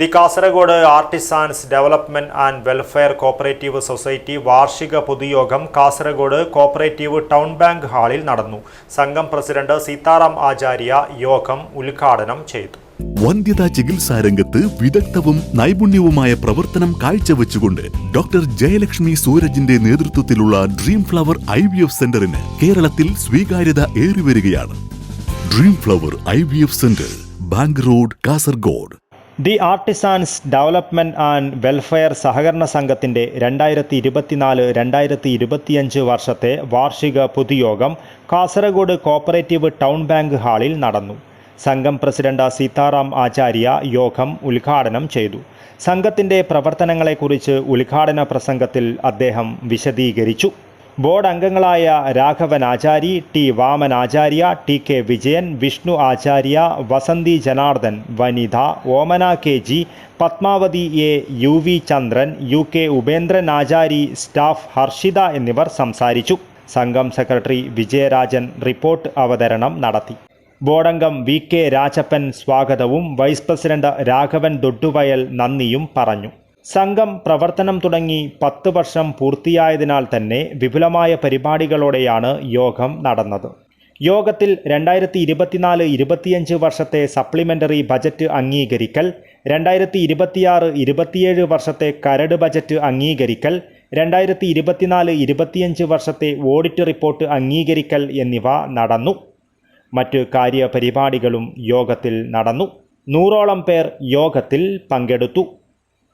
The Kasaragod artisans development and welfare cooperative society വാർഷിക പൊതുയോഗം Kasaragod cooperative town bank ഹാളിൽ നടന്നു. സംഘം പ്രസിഡന്റ് സീതാറാം ആചാര്യ യോഗം ഉദ്ഘാടനം ചെയ്തു. വന്ധ്യതാ ചികിത്സാ രംഗത്ത് വിദഗ്ധവും നൈപുണ്യവുമായ പ്രവർത്തനം കാഴ്ചവെച്ചുകൊണ്ട് ഡോക്ടർ ജയലക്ഷ്മി സൂരജിന്റെ നേതൃത്വത്തിലുള്ള dream flower I V F സെന്ററിന് കേരളത്തിൽ സ്വീകാര്യത ഏറിവരികയാണ്. Dream flower I V F centre bank road Kasaragod. The artisans development and welfare സഹകരണ സംഘത്തിന്റെ രണ്ടായിരത്തി ഇരുപത്തിനാല് രണ്ടായിരത്തി ഇരുപത്തിയഞ്ച് വർഷത്തെ വാർഷിക പൊതുയോഗം കാസർഗോഡ് കോപ്പറേറ്റീവ് ടൗൺ ബാങ്ക് ഹാളിൽ നടന്നു. സംഘം പ്രസിഡന്റ് സീതാറാം ആചാര്യ യോഗം ഉദ്ഘാടനം ചെയ്തു. സംഘത്തിന്റെ പ്രവർത്തനങ്ങളെക്കുറിച്ച് ഉദ്ഘാടന പ്രസംഗത്തിൽ അദ്ദേഹം വിശദീകരിച്ചു. ബോർഡ് അംഗങ്ങളായ Raghavan Achari T Vaman Acharya T K Vijayan Vishnu Acharya Vasanthi Janardhan Vanitha Omana K G Padmavathi A U V Chandran U K Upendran Achari staff Harshitha എന്നിവർ സംസാരിച്ചു. സംഘം സെക്രട്ടറി വിജയരാജൻ റിപ്പോർട്ട് അവതരണം നടത്തി. ബോർഡംഗം വി കെ രാജപ്പൻ സ്വാഗതവും vice president Raghavan ദൊഡ്ഡുവയൽ നന്ദിയും പറഞ്ഞു. സംഘം പ്രവർത്തനം തുടങ്ങി പത്ത് വർഷം പൂർത്തിയായതിനാൽ തന്നെ വിപുലമായ പരിപാടികളോടെയാണ് യോഗം നടന്നത്. യോഗത്തിൽ രണ്ടായിരത്തി ഇരുപത്തിനാല് ഇരുപത്തിയഞ്ച് വർഷത്തെ സപ്ലിമെന്ററി ബജറ്റ് അംഗീകരിക്കൽ രണ്ടായിരത്തി ഇരുപത്തിയാറ് ഇരുപത്തിയേഴ് വർഷത്തെ കരട് ബജറ്റ് അംഗീകരിക്കൽ രണ്ടായിരത്തി ഇരുപത്തിനാല് ഇരുപത്തിയഞ്ച് വർഷത്തെ ഓഡിറ്റ് റിപ്പോർട്ട് അംഗീകരിക്കൽ എന്നിവ നടന്നു. മറ്റ് കാര്യപരിപാടികളും യോഗത്തിൽ നടന്നു. നൂറോളം പേർ യോഗത്തിൽ പങ്കെടുത്തു.